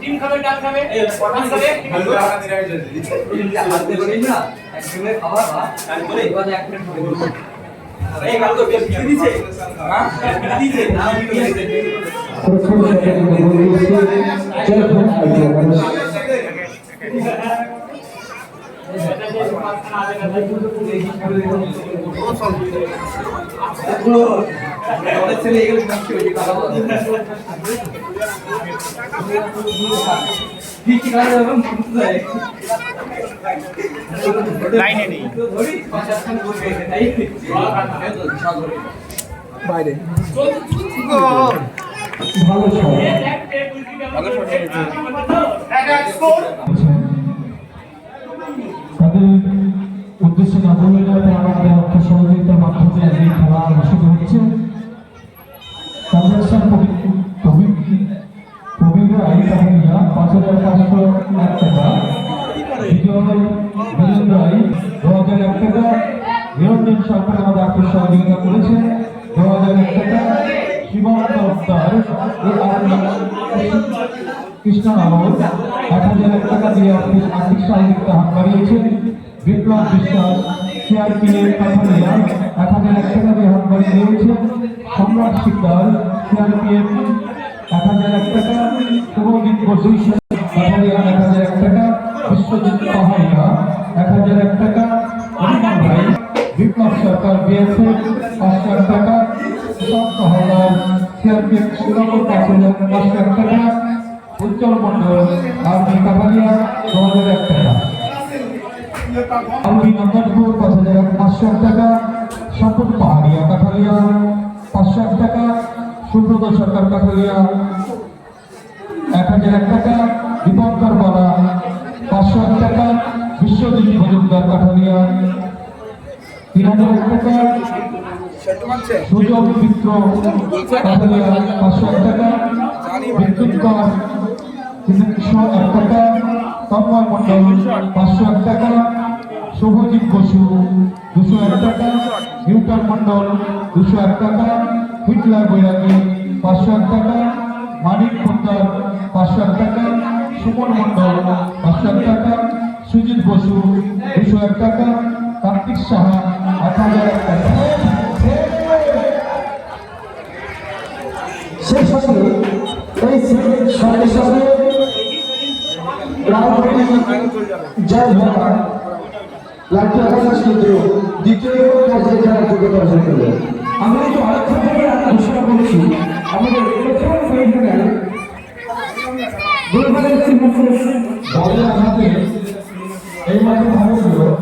Team খাবে ডাল খাবে পাঁচ খাবে এই কাল তো বেশ কিছু দিছে হ্যাঁ। দিছে না দিছে প্রথম শটে গোল দিয়েছে। জয়পুর আইডিয়া লাইনে নেই বাইরে উদ্দেশ্যে না বলে আমাদের অর্থ সহযোগিতার মাধ্যমে আজ খেলা অনুষ্ঠিত হচ্ছে সাথে প্রবীণ আই কাহিনিয়া পাঁচ হাজার পাঁচশো এক টাকা বিজয় বীরেন রায় দু হাজার এক টাকা নিরঞ্জন সরকার আমাদের আর্থিক সহযোগিতা করেছে। দু হাজার এক টাকা শিবন্ত অবতার কৃষ্ণ নামক এক হাজার এক টাকা দিয়ে আর্থিক আর্থিক হাত বাড়িয়েছেন বিপ্লব বিশ্বাস সিআরপিএফ কাঠালিয়া এক হাজার এক টাকা দিয়ে হাত বাড়িয়ে দিয়েছেন সম্রাট শিকদার সিআরপিএফ এক হাজার এক টাকা, শুভজিৎ বসু কাঠালিয়া এক হাজার এক টাকা, বিশ্বজিৎ পাহাড়িয়া এক হাজার এক টাকা বিপ্লব সরকার পাঁচশো এক টাকা সুশান্ত পাঁচশো পাঁচশো এক টাকা উজ্জ্বল মন্ডল আর্মি এক টাকা আলবি পাঁচ হাজার পাঁচশো এক টাকা স্বপন পাহাড়িয়া কাঠালিয়া পাঁচশো এক টাকা সুব্রত সরকার কাঠালিয়া এক হাজার এক টাকা দীপঙ্কর বালা টাকা বিশ্বজিৎ মজুমদার কাঠালিয়া তিন হাজার এক টাকা সুযোগ মিত্র কাঠালিয়া, পাঁচশো এক টাকা বিদ্যুৎ কর তিনশো এক টাকা, তন্ময় মন্ডল পাঁচশো এক টাকা, শুভজিৎ বসু দুশো এক টাকা, নিউটন মন্ডল দুশো এক টাকা, হিটলার বৈরাগী পাঁচশো এক টাকা, মানিক পোদ্দার পাঁচশো এক টাকা, সুমন মন্ডল পাঁচশো এক টাকা সুজিত বসু দুশো এক টাকা কার্তিক সাহা এক হাজার এক টাকা। সেই সাথে এই সঙ্গে সঙ্গে রামপতি জয় ভাবা লাঠি আকাশ কেন্দ্র দ্বিতীয় পর্যায়ে খেলার যোগ্যতা অর্জন করবে। আমরা থেকে ঘোষণা করেছি আমাদের প্রথম সেমিফাইনাল গোলফারের বলের আঘাতে এই মাঠে ভালো